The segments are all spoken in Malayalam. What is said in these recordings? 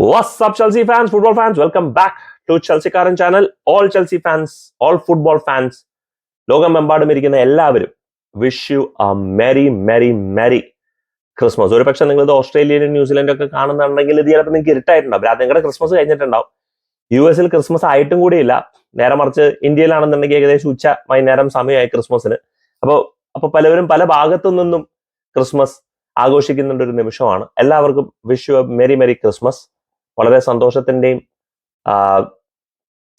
What's up, Chelsea fans, football fans? Welcome back to Chelsea Karan channel. All Chelsea fans, all football fans, ലോകമെമ്പാടും ഇരിക്കുന്ന എല്ലാവരും wish you a merry merry merry Christmas ഒരു പക്ഷെ നിങ്ങൾ ഇത് ഓസ്ട്രേലിയയിലും ന്യൂസിലൻഡും ഒക്കെ കാണുന്നുണ്ടെങ്കിൽ ഇത് ചിലപ്പോൾ നിങ്ങൾക്ക് ഇരുട്ടായിട്ടുണ്ടാവും രാത്രി നിങ്ങളുടെ ക്രിസ്മസ് കഴിഞ്ഞിട്ടുണ്ടാവും. യു എസിൽ ക്രിസ്മസ് ആയിട്ടും കൂടിയില്ല. നേരെ മറിച്ച് ഇന്ത്യയിലാണെന്നുണ്ടെങ്കിൽ ഏകദേശം ഉച്ച വൈകുന്നേരം സമയമായി ക്രിസ്മസിന് അപ്പോൾ അപ്പോൾ പലവരും പല ഭാഗത്തു നിന്നും ക്രിസ്മസ് ആഘോഷിക്കുന്നുണ്ട് ഒരു നിമിഷമാണ്. എല്ലാവർക്കും wish you a merry merry Christmas വളരെ സന്തോഷത്തിന്റെയും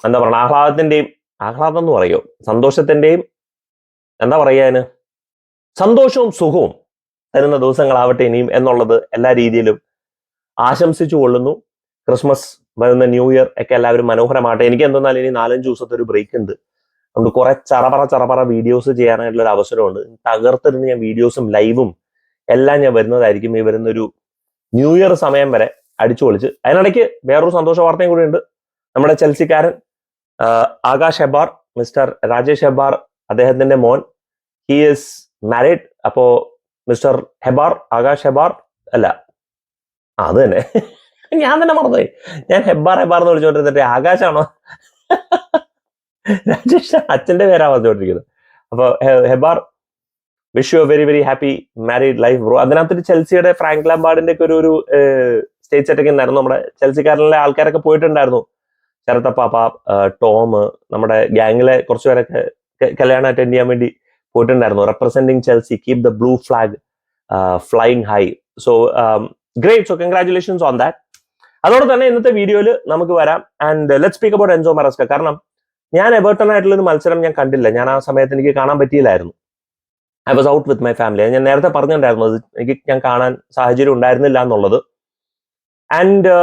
എന്താ പറയുക ആഹ്ലാദത്തിന്റെയും ആഹ്ലാദം എന്ന് പറയുമോ? സന്തോഷത്തിന്റെയും എന്താ പറയാന് സന്തോഷവും സുഖവും തരുന്ന ദിവസങ്ങളാവട്ടെ ഇനിയും എന്നുള്ളത് എല്ലാ രീതിയിലും ആശംസിച്ചു കൊള്ളുന്നു. ക്രിസ്മസ് വരുന്ന ന്യൂ ഇയർ ഒക്കെ എല്ലാവരും മനോഹരമാട്ടെ എനിക്ക് എന്തെന്നാൽ ഇനി നാലഞ്ച് ദിവസത്തെ ഒരു ബ്രേക്ക് ഉണ്ട്. അതുകൊണ്ട് കുറെ ചറപറ ചറപറ വീഡിയോസ് ചെയ്യാനായിട്ടുള്ള ഒരു അവസരമുണ്ട്. തകർത്തിരുന്ന് ഞാൻ വീഡിയോസും ലൈവും എല്ലാം ഞാൻ വരുന്നതായിരിക്കും ഈ വരുന്നൊരു ന്യൂ ഇയർ സമയം വരെ. അടിച്ചു പൊളിച്ച്. അതിനിടയ്ക്ക് വേറൊരു സന്തോഷ വാർത്തയും കൂടി ഉണ്ട്. നമ്മുടെ ചെൽസിക്കാരൻ ആകാശ് ഹെബാർ മിസ്റ്റർ രാജേഷ് ഹെബാർ അദ്ദേഹത്തിന്റെ മോൻ. ഹി ഈസ് മാരീഡ് അപ്പോ മിസ്റ്റർ ഹെബാർ ആകാശ് ഹെബാർ അല്ല അത് തന്നെ. ഞാൻ തന്നെ മറന്നുപോയി. ഞാൻ ഹെബാർ ഹെബാർ എന്ന് വിളിച്ചോണ്ടിരുന്നിട്ട് ആകാശാണോ? രാജേഷ് അച്ഛന്റെ പേരാ പറഞ്ഞുകൊണ്ടിരിക്കുന്നത്. അപ്പൊ ഹെ- Hebbar wish you very very happy married life bro അതിനകത്തൊരു ചെൽസിയുടെ ഫ്രാങ്ക് ലാംബാർഡിന്റെ ഒക്കെ ഒരു ഒരു സ്റ്റേജ് സെറ്റിംഗ് ഉണ്ടായിരുന്നു. നമ്മുടെ ചെൽസിക്കാരനിലെ ആൾക്കാരൊക്കെ പോയിട്ടുണ്ടായിരുന്നു. ശരത്തപ്പാപ്പ ടോം നമ്മുടെ ഗ്യാങ്ങിലെ കുറച്ച് പേരൊക്കെ കല്യാണം അറ്റൻഡ് ചെയ്യാൻ വേണ്ടി പോയിട്ടുണ്ടായിരുന്നു. Representing Chelsea keep the blue flag flying high so great so congratulations on that അതോടെ തന്നെ ഇന്നത്തെ വീഡിയോയിൽ നമുക്ക് വരാം. And let speak about Enzo Maresca കാരണം ഞാൻ എബേർട്ടൺ ആയിട്ടുള്ള ഒരു മത്സരം ഞാൻ കണ്ടില്ല. ഞാൻ ആ സമയത്ത് എനിക്ക് കാണാൻ പറ്റിയില്ലായിരുന്നു. I was out with my family ഞാൻ നേരത്തെ പറഞ്ഞിട്ടുണ്ടായിരുന്നു അത് എനിക്ക് ഞാൻ കാണാൻ സാഹചര്യം ഉണ്ടായിരുന്നില്ല എന്നുള്ളത്. ആൻഡ്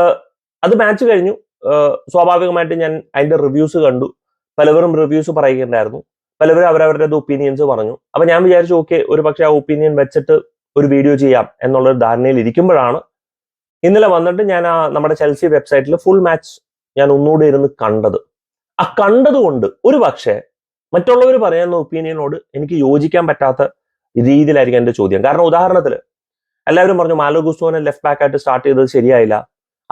അത് മാച്ച് കഴിഞ്ഞു. Uh, സ്വാഭാവികമായിട്ട് ഞാൻ അതിന്റെ റിവ്യൂസ് കണ്ടു. പലവരും റിവ്യൂസ് പറയുകയുണ്ടായിരുന്നു. പലവരും അവരവരുടെ ഒപ്പീനിയൻസ് പറഞ്ഞു. അപ്പൊ ഞാൻ വിചാരിച്ചു ഓക്കെ ഒരു പക്ഷെ ആ ഒപ്പീനിയൻ വെച്ചിട്ട് ഒരു വീഡിയോ ചെയ്യാം എന്നുള്ളൊരു ധാരണയിൽ ഇരിക്കുമ്പോഴാണ് ഇന്നലെ വന്നിട്ട് ഞാൻ ആ നമ്മുടെ ചെൽസി വെബ്സൈറ്റിൽ ഫുൾ മാച്ച് ഞാൻ ഒന്നുകൂടി ഇരുന്ന് കണ്ടത്. ആ കണ്ടതുകൊണ്ട് ഒരു പക്ഷേ മറ്റുള്ളവർ പറയുന്ന ഒപ്പീനിയനോട് എനിക്ക് യോജിക്കാൻ പറ്റാത്ത രീതിയിലായിരിക്കും എന്റെ ചോദ്യം. കാരണം ഉദാഹരണത്തിന് എല്ലാവരും പറഞ്ഞു മാലോ ലെഫ്റ്റ് ബാക്ക് ആയിട്ട് സ്റ്റാർട്ട് ചെയ്തത് ശരിയായില്ല.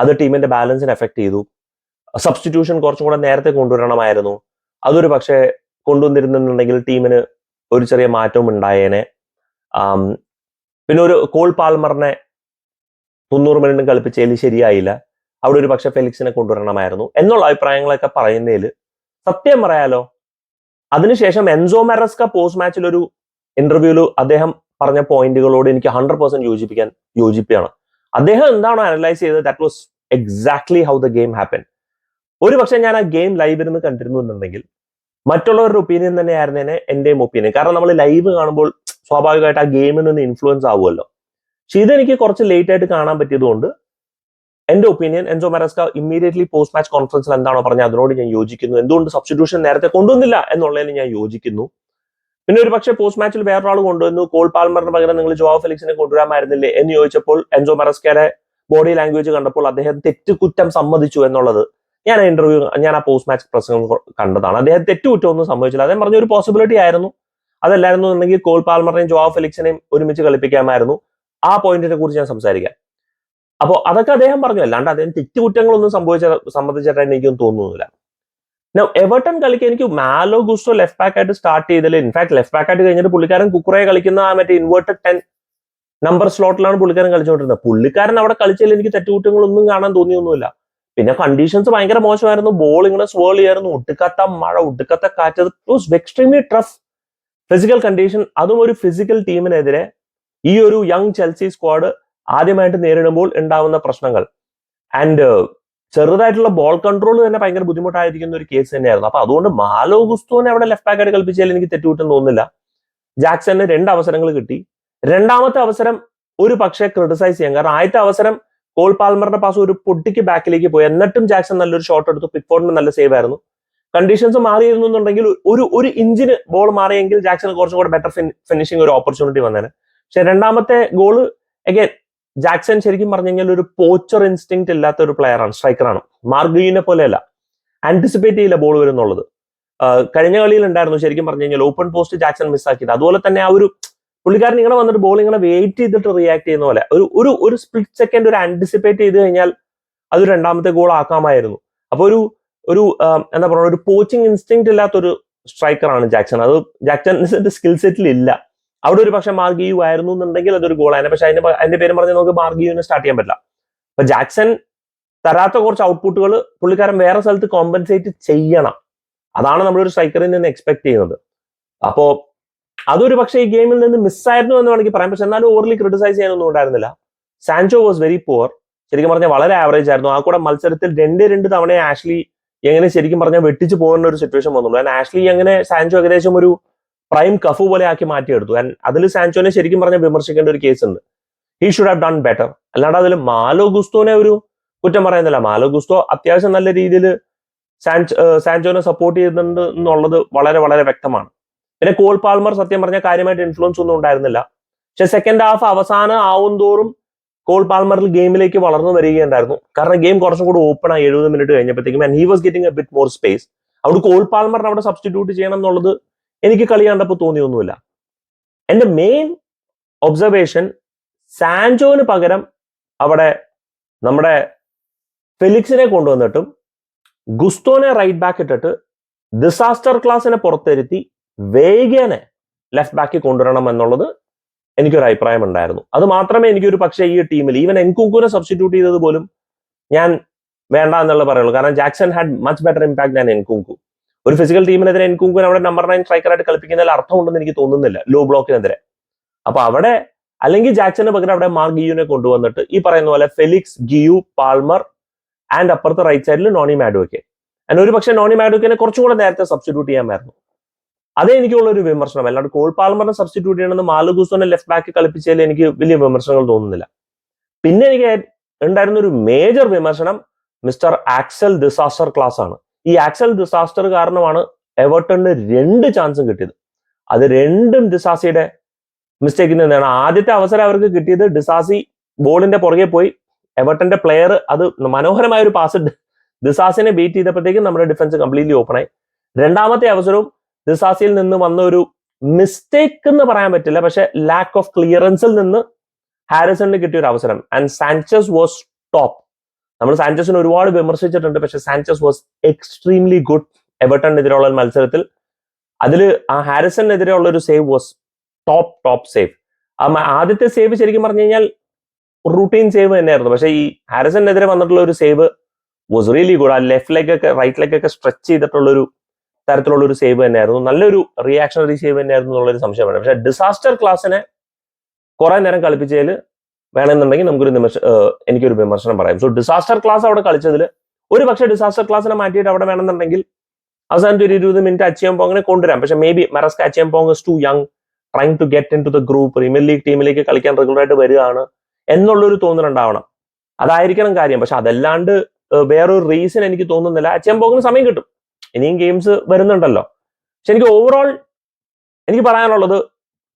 അത് ടീമിന്റെ ബാലൻസിനെ എഫക്ട് ചെയ്തു. സബ്സ്റ്റിറ്റ്യൂഷൻ കുറച്ചും കൂടെ നേരത്തെ കൊണ്ടുവരണമായിരുന്നു. അതൊരു പക്ഷേ കൊണ്ടുവന്നിരുന്നുണ്ടെങ്കിൽ ടീമിന് ഒരു ചെറിയ മാറ്റവും ഉണ്ടായേനെ. പിന്നെ ഒരു കോൾ പാൽമറിനെ തൊണ്ണൂറ് മിനിറ്റ് കളിപ്പിച്ചതിൽ ശരിയായില്ല. അവിടെ ഒരു പക്ഷെ ഫെലിക്സിനെ കൊണ്ടുവരണമായിരുന്നു. എന്നുള്ള അഭിപ്രായങ്ങളൊക്കെ പറയുന്നതിൽ സത്യം പറയാലോ അതിനുശേഷം എൻസോ മെറസ്ക പോസ്റ്റ് മാച്ചിൽ ഒരു ഇന്റർവ്യൂവിൽ അദ്ദേഹം പറഞ്ഞ പോയിന്റുകളോട് എനിക്ക് ഹൺഡ്രഡ് പെർസെന്റ് യോജിപ്പിക്കാൻ യോജിപ്പിയാണ് അദ്ദേഹം എന്താണോ അനലൈസ് ചെയ്തത്? That was exactly how the game happen ഒരു പക്ഷേ ഞാൻ ആ ഗെയിം ലൈവ് ഇരുന്ന് കണ്ടിരുന്നു എന്നുണ്ടെങ്കിൽ മറ്റുള്ളവരുടെ ഒപ്പീനിയൻ തന്നെയായിരുന്നേനെ എന്റെയും ഒപ്പീനിയൻ കാരണം നമ്മൾ ലൈവ് കാണുമ്പോൾ സ്വാഭാവികമായിട്ട് ആ ഗെയിമിൽ നിന്ന് ഇൻഫ്ലുവൻസ് ആവുമല്ലോ. പക്ഷെ ഇതെനിക്ക് കുറച്ച് ലേറ്റ് ആയിട്ട് കാണാൻ പറ്റിയതുകൊണ്ട് എന്റെ opinion Enzo Maresca immediately post match കോൺഫറൻസിൽ എന്താണോ പറഞ്ഞത് അതിനോട് ഞാൻ യോജിക്കുന്നു. എന്തുകൊണ്ട് സബ്സ്റ്റിറ്റ്യൂഷൻ നേരത്തെ കൊണ്ടുവന്നില്ല എന്നുള്ളതിന് ഞാൻ യോജിക്കുന്നു. പിന്നെ ഒരു പക്ഷേ പോസ്റ്റ് മാച്ചിൽ വേറൊരാൾ കൊണ്ടുവന്നു. കോൾ പാൽമറിന് പകരം നിങ്ങൾ ജോവാ ഫെലിക്സിനെ കൊണ്ടുവരാമായിരുന്നില്ലേ എന്ന് ചോദിച്ചപ്പോൾ എൻസോ മറസ്കയുടെ ബോഡി ലാംഗ്വേജ് കണ്ടപ്പോൾ അദ്ദേഹം തെറ്റുകുറ്റം സമ്മതിച്ചു എന്നുള്ളത് ഞാൻ ഇന്റർവ്യൂ ഞാൻ ആ പോസ്റ്റ് മാച്ച് പ്രസംഗം കണ്ടതാണ്. അദ്ദേഹം തെറ്റുകുറ്റമൊന്നും സംഭവിച്ചില്ല അദ്ദേഹം പറഞ്ഞ ഒരു പോസിബിലിറ്റി ആയിരുന്നു. അതല്ലായിരുന്നു എന്നുണ്ടെങ്കിൽ കോൾ പാൽമറിനെയും ജോവാ ഫെലിക്സിനെയും ഒരുമിച്ച് കളിപ്പിക്കാമായിരുന്നു. ആ പോയിന്റിനെ കുറിച്ച് ഞാൻ സംസാരിക്കാം. അപ്പോൾ അതൊക്കെ അദ്ദേഹം പറഞ്ഞു. അല്ലാണ്ട് അദ്ദേഹം തെറ്റുകുറ്റങ്ങളൊന്നും സംഭവിച്ച സംബന്ധിച്ചിട്ടായിട്ട് എനിക്കൊന്നും തോന്നുന്നില്ല. എവർട്ടൺ കളിക്ക് എനിക്ക് മാലോ ഗുസ്റ്റോ ലെഫ്റ്റ് ബാക്ക് ആയിട്ട് സ്റ്റാർട്ട് ചെയ്തില്ല ഇൻഫാക്ട് ലെഫ്റ്റ് ബാക്ക് ആയിട്ട് കഴിഞ്ഞിട്ട് പുള്ളിക്കാരൻ കുക്കുറയെ കളിക്കുന്ന ആ മറ്റേ ഇൻവേർട്ടഡ് ടെൻ നമ്പർ സ്ലോട്ടിലാണ് പുള്ളിക്കാരൻ കളിച്ചുകൊണ്ടിരുന്നത്. പുള്ളിക്കാരൻ അവിടെ കളിച്ചതിൽ എനിക്ക് തെറ്റുകുറ്റങ്ങളൊന്നും കാണാൻ തോന്നിയൊന്നുമില്ല. പിന്നെ കണ്ടീഷൻസ് ഭയങ്കര മോശമായിരുന്നു. ബോൾ ഇങ്ങനെ സ്വേൾ ചെയ്യായിരുന്നു. ഒട്ടുക്കാത്ത മഴ ഒട്ടുക്കാത്ത കാറ്റ്. Was extremely tough physical condition അതും ഒരു ഫിസിക്കൽ ടീമിനെതിരെ ഈ ഒരു യങ് ചെൽസി സ്ക്വാഡ് ആദ്യമായിട്ട് നേരിടുമ്പോൾ ഉണ്ടാവുന്ന പ്രശ്നങ്ങൾ. ആൻഡ് ചെറുതായിട്ടുള്ള ബോൾ കൺട്രോൾ തന്നെ ഭയങ്കര ബുദ്ധിമുട്ടായിരിക്കുന്ന ഒരു കേസ് തന്നെയായിരുന്നു. അപ്പൊ അതുകൊണ്ട് മാലോ ഗുസ്തോനെ അവിടെ ലെഫ്റ്റ് ബാക്ക് ആയിട്ട് കളിപ്പിച്ചാൽ എനിക്ക് തെറ്റുകുറ്റം തോന്നുന്നില്ല. ജാക്സന് രണ്ട് അവസരങ്ങൾ കിട്ടി. രണ്ടാമത്തെ അവസരം ഒരു പക്ഷേ ക്രിട്ടിസൈസ് ചെയ്യാം. കാരണം ആദ്യത്തെ അവസരം കോൾ പാൽമറിന്റെ പാസ് ഒരു പൊട്ടിക്ക് ബാക്കിലേക്ക് പോയി. എന്നിട്ടും ജാക്സൺ നല്ലൊരു ഷോട്ട് എടുത്തു. പിക്ഫോർഡിന് നല്ല സേവ് ആയിരുന്നു. കണ്ടീഷൻസ് മാറിയിരുന്നു എന്നുണ്ടെങ്കിൽ ഒരു ഒരു ഇഞ്ചിന് ബോൾ മാറിയെങ്കിൽ ജാക്സന് കുറച്ചും കൂടെ ബെറ്റർ ഫിനിഷിംഗ് ഒരു ഓപ്പർച്യൂണിറ്റി വന്നേനെ. പക്ഷെ രണ്ടാമത്തെ ഗോൾ അഗൈൻ ജാക്സൺ ശരിക്കും പറഞ്ഞു കഴിഞ്ഞാൽ ഒരു പോച്ചർ ഇൻസ്റ്റിങ് ഇല്ലാത്ത ഒരു പ്ലെയർ ആണ് സ്ട്രൈക്കറാണ് മാർഗീനെ പോലെയല്ല. ആന്റിസിപ്പേറ്റ് ചെയ്യില്ല ബോൾ വരുന്നുള്ളത്. കഴിഞ്ഞ കളിയിൽ ഉണ്ടായിരുന്നു ശരിക്കും പറഞ്ഞു കഴിഞ്ഞാൽ ഓപ്പൺ പോസ്റ്റ് ജാക്സൺ മിസ്സാക്കിയത് അതുപോലെ തന്നെ ആ ഒരു പുള്ളിക്കാരൻ ഇങ്ങനെ വന്നിട്ട് ബോൾ ഇങ്ങനെ വെയിറ്റ് ചെയ്തിട്ട് റിയാക്ട് ചെയ്യുന്ന പോലെ. ഒരു ഒരു ഒരു സ്പ്ലിറ്റ് സെക്കൻഡ് ഒരു ആന്റിസിപ്പേറ്റ് ചെയ്ത് കഴിഞ്ഞാൽ അത് രണ്ടാമത്തെ ഗോൾ ആക്കാമായിരുന്നു. അപ്പൊ ഒരു ഒരു എന്താ പറയുക ഒരു പോച്ചിങ് ഇൻസ്റ്റിങ് ഇല്ലാത്തൊരു സ്ട്രൈക്കറാണ് ജാക്സൺ. അത് ജാക്സൺ സ്കിൽ സെറ്റിൽ ഇല്ല. അവിടെ ഒരു പക്ഷെ മാർഗിയു ആയിരുന്നു എന്നുണ്ടെങ്കിൽ അതൊരു ഗോളായിരുന്നു പക്ഷെ അതിന്റെ അതിന്റെ പേര് പറഞ്ഞ് നമുക്ക് മാർഗിയുവിനെ സ്റ്റാർട്ട് ചെയ്യാൻ പറ്റില്ല. അപ്പൊ ജാക്സൺ തരാത്ത കുറച്ച് ഔട്ട്പുട്ടുകൾ പുള്ളിക്കാരൻ വേറെ സ്ഥലത്ത് കോമ്പൻസേറ്റ് ചെയ്യണം. അതാണ് നമ്മൾ ഒരു സ്ട്രൈക്കറിൽ നിന്ന് എക്സ്പെക്ട് ചെയ്യുന്നത്. അപ്പോ അതൊരു പക്ഷേ ഈ ഗെയിമിൽ നിന്ന് മിസ്സായിരുന്നു എന്ന് വേണമെങ്കിൽ പറയാം. പക്ഷെ എന്നാലും ഓവർലി ക്രിട്ടിസൈസ് ചെയ്യാനൊന്നും ഉണ്ടായിരുന്നില്ല. സാൻചോ വാസ് വെരി പുവർ ശരിക്കും പറഞ്ഞാൽ വളരെ ആവറേജ് ആയിരുന്നു. ആ കൂടെ മത്സരത്തിൽ രണ്ട് രണ്ട് തവണ ആഷ്ലി എങ്ങനെ ശരിക്കും പറഞ്ഞാൽ വെട്ടിച്ച് പോകുന്ന ഒരു സിറ്റുവേഷൻ വന്നുള്ളൂ ആഷ്ലി എങ്ങനെ സാൻചോ ഏകദേശം ഒരു പ്രൈം കഫു പോലെ ആക്കി മാറ്റിയെടുത്തു. ആൻഡ് അതിൽ സാൻചോനെ ശരിക്കും പറഞ്ഞ വിമർശിക്കേണ്ട ഒരു കേസ് ഉണ്ട്. He should have done better അല്ലാണ്ട് അതിൽ മാലോ ഗുസ്തോനെ ഒരു കുറ്റം പറയുന്നില്ല. മാലോ ഗുസ്തോ അത്യാവശ്യം നല്ല രീതിയിൽ സാൻച് സാൻചോനെ സപ്പോർട്ട് ചെയ്യുന്നുണ്ട് എന്നുള്ളത് വളരെ വളരെ വ്യക്തമാണ്. പിന്നെ കോൾ പാൽമർ സത്യം പറഞ്ഞ കാര്യമായിട്ട് ഇൻഫ്ലുവൻസ് ഒന്നും ഉണ്ടായിരുന്നില്ല. പക്ഷെ സെക്കൻഡ് ഹാഫ് അവസാനം ആവും തോറും കോൾ പാൽമറിൽ ഗെയിമിലേക്ക് വളർന്നു വരികയുണ്ടായിരുന്നു. കാരണം ഗെയിം കുറച്ചും കൂടി ഓപ്പൺ ആയി. എഴുപത് മിനിറ്റ് കഴിഞ്ഞപ്പോഴത്തേക്കും and he was getting a bit more space അവിടെ കോൾ പാൽമറിനെ അവിടെ സബ്സ്റ്റിറ്റ്യൂട്ട് ചെയ്യണം എന്നുള്ളത് എനിക്ക് കളി കണ്ടപ്പോൾ തോന്നിയൊന്നുമില്ല. എന്റെ മെയിൻ ഒബ്സർവേഷൻ സാൻജോന് പകരം അവിടെ നമ്മുടെ ഫെലിക്സിനെ കൊണ്ടുവന്നിട്ടും ഗുസ്തോനെ റൈറ്റ് ബാക്ക് ഇട്ടിട്ട് ഡിസാസ്റ്റർ ക്ലാസിനെ പുറത്തിരുത്തി വേഗനെ ലെഫ്റ്റ് ബാക്കിൽ കൊണ്ടുവരണം എന്നുള്ളത് എനിക്കൊരു അഭിപ്രായം ഉണ്ടായിരുന്നു. അത് മാത്രമേ എനിക്കൊരു പക്ഷേ ഈ ടീമിൽ ഈവൻ എൻകുക്കുനെ സബ്സ്റ്റിറ്റ്യൂട്ട് ചെയ്തത് പോലും ഞാൻ വേണ്ട എന്നുള്ള പറയുള്ളൂ. കാരണം Jackson had much better impact than Nkunku ഒരു ഫിസിക്കൽ ടീമിനെതിരെ എൻകുങ്കുൻ അവിടെ നമ്പർ നയൻ സ്ട്രൈക്കറായിട്ട് കളിപ്പിക്കുന്നതിൽ അർത്ഥമുണ്ടെന്ന് എനിക്ക് തോന്നുന്നില്ല ലോ ബ്ലോക്കിനെതിരെ അപ്പൊ അവിടെ അല്ലെങ്കിൽ ജാക്സന് പകരം അവിടെ മാർക്ക് ഗിയുനെ കൊണ്ടുവന്നിട്ട് ഈ പറയുന്ന പോലെ ഫെലിക്സ് ഗിയു പാൾമർ ആൻഡ് അപ്പുറത്തെ റൈറ്റ് സൈഡിൽ നോണി മാഡോക്കെ ആൻഡ് ഒരു പക്ഷേ നോണി മാഡോക്കിനെ കുറച്ചും കൂടെ നേരത്തെ സബ്സ്റ്റിറ്റ്യൂട്ട് ചെയ്യാമായിരുന്നു. അതേ എനിക്കുള്ള ഒരു വിമർശനം. അല്ലാണ്ട് കോൾ പാൽമറിനെ സബ്സ്റ്റിറ്റ്യൂട്ട് ചെയ്യണമെന്ന് മാലുഗൂസോനെ ലെഫ്റ്റ് ബാക്ക് കളിപ്പിച്ചതിൽ എനിക്ക് വലിയ വിമർശനങ്ങൾ തോന്നുന്നില്ല. പിന്നെ എനിക്ക് ഉണ്ടായിരുന്ന ഒരു മേജർ വിമർശനം മിസ്റ്റർ ആക്സൽ ഡിസാസ്റ്റർ ക്ലാസ് ആണ്. ഈ ആക്സൽ ഡിസാസ്റ്റർ കാരണമാണ് എവർട്ടണിന് രണ്ട് ചാൻസും കിട്ടിയത്. അത് രണ്ടും ഡിസാസിയുടെ മിസ്റ്റേക്കിൽ നിന്നാണ് ആദ്യത്തെ അവസരം അവർക്ക് കിട്ടിയത് ഡിസാസി ബോളിന്റെ പുറകെ പോയി. എവർട്ടന്റെ പ്ലെയർ അത് മനോഹരമായ ഒരു പാസ് ദിസാസിനെ ബീറ്റ് ചെയ്തപ്പോഴത്തേക്കും നമ്മുടെ ഡിഫൻസ് കംപ്ലീറ്റ്ലി ഓപ്പൺ ആയി. രണ്ടാമത്തെ അവസരവും ഡിസാസിയിൽ നിന്ന് വന്ന ഒരു മിസ്റ്റേക്ക് എന്ന് പറയാൻ പറ്റില്ല. പക്ഷെ ലാക്ക് ഓഫ് ക്ലിയറൻസിൽ നിന്ന് ഹാരിസണിന് കിട്ടിയ ഒരു അവസരം. ആൻഡ് സാൻചസ് വാസ് ടോപ്പ് നമ്മൾ സാഞ്ചസിനെ ഒരുപാട് വിമർശിച്ചിട്ടുണ്ട് പക്ഷെ സാൻചസ് വാസ് എക്സ്ട്രീംലി ഗുഡ് എവർട്ടണിനെതിരെയുള്ള മത്സരത്തിൽ. അതിൽ ആ ഹാരിസണിനെതിരെയുള്ള ഒരു save was top top save ആ ആദ്യത്തെ സേവ് ശരിക്കും പറഞ്ഞു കഴിഞ്ഞാൽ റൂട്ടീൻ സേവ് തന്നെയായിരുന്നു. പക്ഷേ ഈ ഹാരിസണിനെതിരെ വന്നിട്ടുള്ള ഒരു സേവ് വാസ് റിയലി ഗുഡ് ആ ലെഫ്റ്റ് ലെഗ് ഒക്കെ റൈറ്റ് ലെഗ് ഒക്കെ സ്ട്രെച്ച് ചെയ്തിട്ടുള്ള ഒരു തരത്തിലുള്ള ഒരു സേവ് തന്നെയായിരുന്നു. നല്ലൊരു റിയാക്ഷണറി സേവ് തന്നെയായിരുന്നു എന്നുള്ളൊരു സംശയമാണ്. പക്ഷെ ഡിസാസ്റ്റർ ക്ലാസ്സിനെ കുറെ നേരം കളിപ്പിച്ചതിൽ വേണമെന്നുണ്ടെങ്കിൽ നമുക്കൊരു നിമിഷ എനിക്കൊരു വിമർശനം പറയാം. സോ ഡിസാസ്റ്റർ ക്ലാസ് അവിടെ കളിച്ചതിൽ ഒരു പക്ഷേ ഡിസാസ്റ്റർ ക്ലാസ്സിനെ മാറ്റിയിട്ട് അവിടെ വേണമെന്നുണ്ടെങ്കിൽ അവസാനത്തെ ഒരു ഇരുപത് മിനിറ്റ് അച്ചിയാൻ പോങ്ങിനെ കൊണ്ടുവരാം. പക്ഷെ maybe Maresca Acheampong too young trying to get into the group Premier League ടീമിലേക്ക് കളിക്കാൻ റെഗുലർ ആയിട്ട് വരികയാണ് എന്നുള്ളൊരു തോന്നലുണ്ടാവണം അതായിരിക്കണം കാര്യം. പക്ഷെ അതല്ലാണ്ട് വേറൊരു റീസൺ എനിക്ക് തോന്നുന്നില്ല. അച്ചിയാൻ പോങ്ങിന് സമയം കിട്ടും. ഇനിയും ഗെയിംസ് വരുന്നുണ്ടല്ലോ. പക്ഷെ എനിക്ക് ഓവറോൾ എനിക്ക് പറയാനുള്ളത്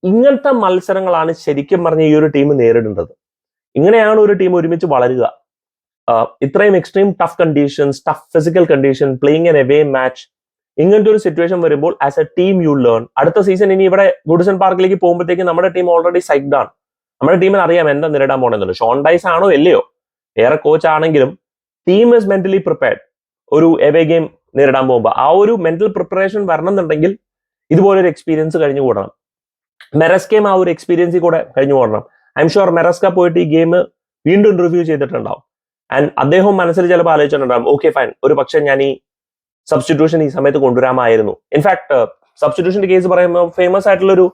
ഇങ്ങനത്തെ മത്സരങ്ങളാണ് ശരിക്കും പറഞ്ഞ ഈ ഒരു ടീം നേരിടേണ്ടത്. ഇങ്ങനെയാണ് ഒരു ടീം ഒരുമിച്ച് വളരുക. ഇത്രയും extreme tough conditions tough physical condition playing an away match ഇങ്ങനത്തെ ഒരു സിറ്റുവേഷൻ വരുമ്പോൾ as a team you learn അടുത്ത സീസൺ ഇനി ഇവിടെ ഗുഡ്സൺ പാർക്കിലേക്ക് പോകുമ്പോഴത്തേക്ക് നമ്മുടെ ടീം ഓൾറെഡി സൈക്ഡ് ആണ്. നമ്മുടെ ടീമിന് അറിയാം എന്താ നേരിടാൻ പോണെന്നുള്ളത്. ഷോൺ ഡൈസ് ആണോ അല്ലയോ വേറെ കോച്ച് ആണെങ്കിലും ടീം ഇസ് മെന്റലി പ്രിപ്പയർഡ് ഒരു എവേ ഗെയിം നേരിടാൻ പോകുമ്പോൾ ആ ഒരു മെന്റൽ പ്രിപ്പറേഷൻ വരണം എന്നുണ്ടെങ്കിൽ ഇതുപോലൊരു എക്സ്പീരിയൻസ് കഴിഞ്ഞു കൂടണം മെറസ്കേം ആ ഒരു എക്സ്പീരിയൻസിൽ കൂടെ കഴിഞ്ഞു കൂടണം ഐ എം ഷുവർ മെറസ്ക പോയിട്ട് ഈ ഗെയിം വീണ്ടും റിവ്യൂ ചെയ്തിട്ടുണ്ടാവും. ആൻഡ് അദ്ദേഹം മനസ്സിൽ ചിലപ്പോൾ ആലോചിച്ചിട്ടുണ്ടാവും ഓക്കെ ഫൈൻ ഒരു പക്ഷേ ഞാൻ ഈ സബ്സ്റ്റിറ്റ്യൂഷൻ ഈ സമയത്ത് കൊണ്ടുവരാമായിരുന്നു. ഇൻഫാക്ട് സബ്സ്റ്റിറ്റ്യൂഷന്റെ കേസ് പറയുമ്പോൾ ഫേമസ് ആയിട്ടുള്ള ഒരു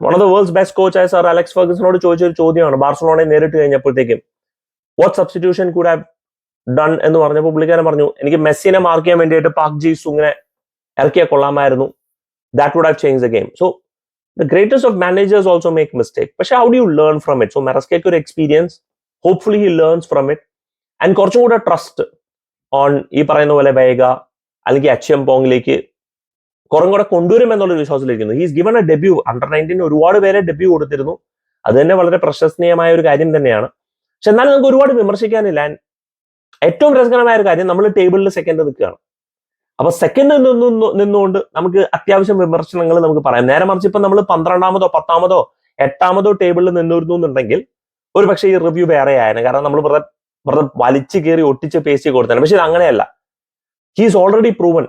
one of the world's best coach ആയ സർ അലക്സ് ഫർഗസിനോട് ചോദിച്ച ഒരു ചോദ്യമാണ്. ബാർസലോണയെ നേരിട്ട് കഴിഞ്ഞപ്പോഴത്തേക്കും വാട്ട് സബ്സ്റ്റിറ്റ്യൂഷൻ കൂടെ ഡൺ എന്ന് പറഞ്ഞപ്പോൾ പുള്ളിക്കാരൻ പറഞ്ഞു എനിക്ക് മെസ്സിനെ മാർക്ക് ചെയ്യാൻ വേണ്ടിയിട്ട് പാക് ജി സുങ്ങിനെ ഇറക്കിയാൽ കൊള്ളാമായിരുന്നു. That would have change the game so the greatest of managers also make mistake പക്ഷെ how do you learn from it so മെറസ്കേക്ക് ഒരു experience hopefully he learns from it and കുറച്ചും കൂടെ ട്രസ്റ്റ് ഓൺ ഈ പറയുന്ന പോലെ വേഗ അല്ലെങ്കിൽ എച്ച് പോങ്ങിലേക്ക് കുറേ കൂടെ കൊണ്ടുവരും എന്നുള്ള വിശ്വാസത്തിലിരിക്കുന്നു. He's given a debut under nineteen ഒരുപാട് പേരെ ഡെബ്യൂ കൊടുത്തിരുന്നു. അത് തന്നെ വളരെ പ്രശസ്തീയമായ ഒരു കാര്യം തന്നെയാണ്. പക്ഷെ എന്നാലും നമുക്ക് ഒരുപാട് വിമർശിക്കാനില്ല. ഏറ്റവും രസകരമായ ഒരു കാര്യം നമ്മൾ ടേബിളിൽ സെക്കൻഡ് നിൽക്കുകയാണ്. അപ്പൊ സെക്കൻഡ് നിന്ന് നിന്നുകൊണ്ട് നമുക്ക് അത്യാവശ്യം വിമർശനങ്ങൾ നമുക്ക് പറയാം. നേരെ മറിച്ച് ഇപ്പൊ നമ്മൾ പന്ത്രണ്ടാമതോ പത്താമതോ എട്ടാമതോ ടേബിളിൽ നിന്നിരുന്നു എന്നുണ്ടെങ്കിൽ ഒരു പക്ഷേ ഈ റിവ്യൂ വേറെ ആയിരുന്നു. കാരണം നമ്മൾ വെറുതെ വെറുതെ വലിച്ചു കയറി ഒട്ടിച്ച് പേസ്റ്റ് കൊടുത്തത് പക്ഷെ ഇത് അങ്ങനെയല്ല. ഹീസ് ഓൾറെഡി പ്രൂവൻ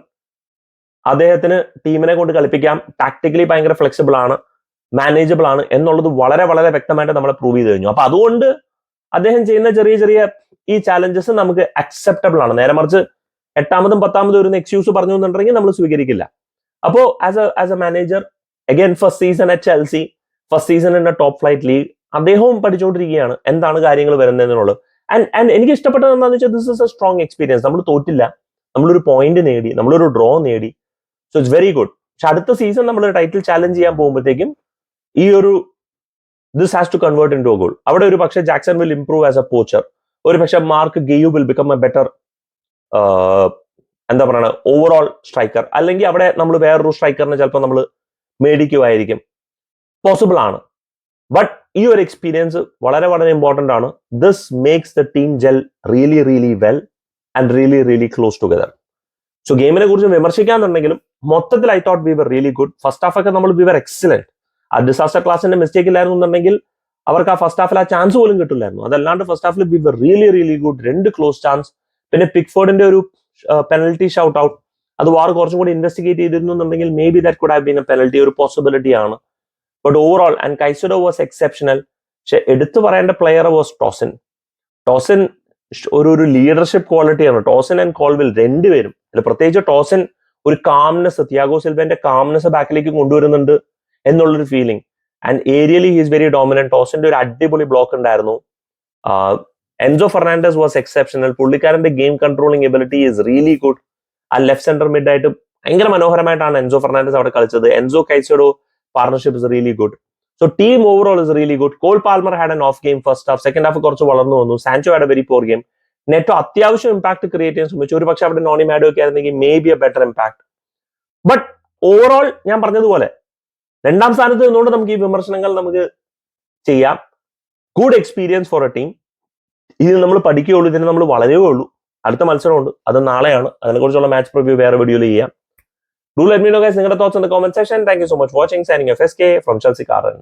അദ്ദേഹത്തിന് ടീമിനെ കൊണ്ട് കളിപ്പിക്കാം. ടാക്ടിക്കലി ഭയങ്കര ഫ്ലെക്സിബിൾ ആണ്. മാനേജബിൾ ആണ് എന്നുള്ളത് വളരെ വളരെ വ്യക്തമായിട്ട് നമ്മളെ പ്രൂവ് ചെയ്ത് കഴിഞ്ഞു. അപ്പൊ അതുകൊണ്ട് അദ്ദേഹം ചെയ്യുന്ന ചെറിയ ചെറിയ ഈ ചാലഞ്ചസ് നമുക്ക് അക്സെപ്റ്റബിൾ ആണ്. നേരെ മറിച്ച് എട്ടാമതും പത്താമതും ഒരു എക്സ്ക്യൂസ് പറഞ്ഞു എന്നുണ്ടെങ്കിൽ നമ്മൾ സ്വീകരിക്കില്ല. അപ്പോ as a as a manager again first season at Chelsea first season എന്ന ടോപ്പ് ഫ്ലൈറ്റ് ലീഗ് അദ്ദേഹവും പഠിച്ചുകൊണ്ടിരിക്കുകയാണ്. എന്താണ് കാര്യങ്ങൾ വരുന്നതെന്നുള്ളത്. ആൻഡ് ആൻഡ് എനിക്ക് ഇഷ്ടപ്പെട്ടത് എന്താണെന്ന് വെച്ചാൽ this is a strong experience നമ്മൾ തോറ്റില്ല. നമ്മളൊരു പോയിന്റ് നേടി. നമ്മളൊരു ഡ്രോ നേടി. സോ ഇറ്റ്സ് വെരി ഗുഡ് പക്ഷെ അടുത്ത സീസൺ നമ്മൾ ടൈറ്റിൽ ചാലഞ്ച് ചെയ്യാൻ പോകുമ്പോഴത്തേക്കും ഈ ഒരു this has to convert into goal അവിടെ ഒരു പക്ഷേ Jackson will improve as a poacher ഒരു പക്ഷേ Marc Guiu will become a better എന്താ പറയുക ഓവറോൾ സ്ട്രൈക്കർ അല്ലെങ്കിൽ അവിടെ നമ്മൾ വേറൊരു സ്ട്രൈക്കറിനെ ചിലപ്പോൾ നമ്മൾ മേടിക്കുമായിരിക്കും പോസിബിൾ ആണ്. ബട്ട് ഈ ഒരു എക്സ്പീരിയൻസ് വളരെ വളരെ ഇമ്പോർട്ടന്റ് ആണ്. This makes the team gel really really well and really really close together so ഗെയിമിനെ കുറിച്ച് വിമർശിക്കാന്നുണ്ടെങ്കിലും മൊത്തത്തിൽ I thought we were really good first half ഒക്കെ നമ്മൾ വി വർ എക്സലന്റ് ആ ഡിസാസ്റ്റർ ക്ലാസിന്റെ മിസ്റ്റേക്ക് ഇല്ലായിരുന്നു എന്നുണ്ടെങ്കിൽ അവർക്ക് ആ ഫസ്റ്റ് ഹാഫിൽ ആ ചാൻസ് പോലും കിട്ടില്ലായിരുന്നു. അതല്ലാണ്ട് first Hafil we were really really good രണ്ട് ക്ലോസ് ചാൻസ് പിന്നെ പിക്ഫോർഡിന്റെ ഒരു പെനൽറ്റി ഷൗട്ട് ഔട്ട് അത് വാർ കുറച്ചും കൂടി ഇൻവെസ്റ്റിഗേറ്റ് ചെയ്തിരുന്നു എന്നുണ്ടെങ്കിൽ maybe that could have been a penalty ഒരു പോസിബിലിറ്റി ആണ്. But overall and Caicedo was exceptional പക്ഷെ എടുത്തു പറയേണ്ട പ്ലെയർ വാസ് ടോസിൻ ടോസിൻ ഒരു ഒരു ലീഡർഷിപ്പ് ക്വാളിറ്റിയാണ് ടോസിൻ ആൻഡ് കോൾവിൽ രണ്ടുപേരും. അല്ല പ്രത്യേകിച്ച് ടോസിൻ ഒരു കാംനെസ് തിയാഗോ സിൽവന്റെ കാംനെസ് ബാക്കിലേക്ക് കൊണ്ടുവരുന്നുണ്ട് എന്നുള്ളൊരു feeling and aerially he's very dominant ടോസിന്റെ ഒരു അടിപൊളി ബ്ലോക്ക് ഉണ്ടായിരുന്നു. എൻസോ ഫെർണാണ്ടസ് വാസ് എക്സെപ്ഷണൽ പുള്ളിക്കാരന്റെ game controlling ability is really good ആ ലെഫ്റ്റ് സെന്റർ മിഡ് ആയിട്ട് ഭയങ്കര മനോഹരമായിട്ടാണ് എൻസോ ഫെർണാണ്ടസ് അവിടെ കളിച്ചത്. Enzo Caicedo partnership is really good so team overall is really good Cole Palmer had an off game first half second half കുറച്ച് വളർന്നു വന്നു. Sancho had a very poor game Neto അത്യാവശ്യം ഇമ്പാക്ട് ക്രിയേറ്റ് ചെയ്യാൻ ശ്രമിച്ചു. ഒരു പക്ഷെ അവിടെ നോണി മാഡോ ഒക്കെ ആയിരുന്നെങ്കിൽ maybe a better impact but overall ഞാൻ പറഞ്ഞതുപോലെ രണ്ടാം സ്ഥാനത്ത് നിന്നുകൊണ്ട് നമുക്ക് ഈ വിമർശനങ്ങൾ നമുക്ക് ചെയ്യാം. Good experience for a team ഇത് നമ്മൾ പഠിക്കുകയുള്ളൂ ഇതിന് നമ്മൾ വളരേ ഉള്ളൂ. അടുത്ത മത്സരമുണ്ട്. അത് നാളെയാണ്. അതിനെക്കുറിച്ചുള്ള മാച്ച് പ്രിവ്യൂ വേറെ വീഡിയോയിൽ ചെയ്യാം. Do let me know guys നിങ്ങളുടെ thoughts in the comment section thank you so much watching signing F S K from Chelsea കാറൻ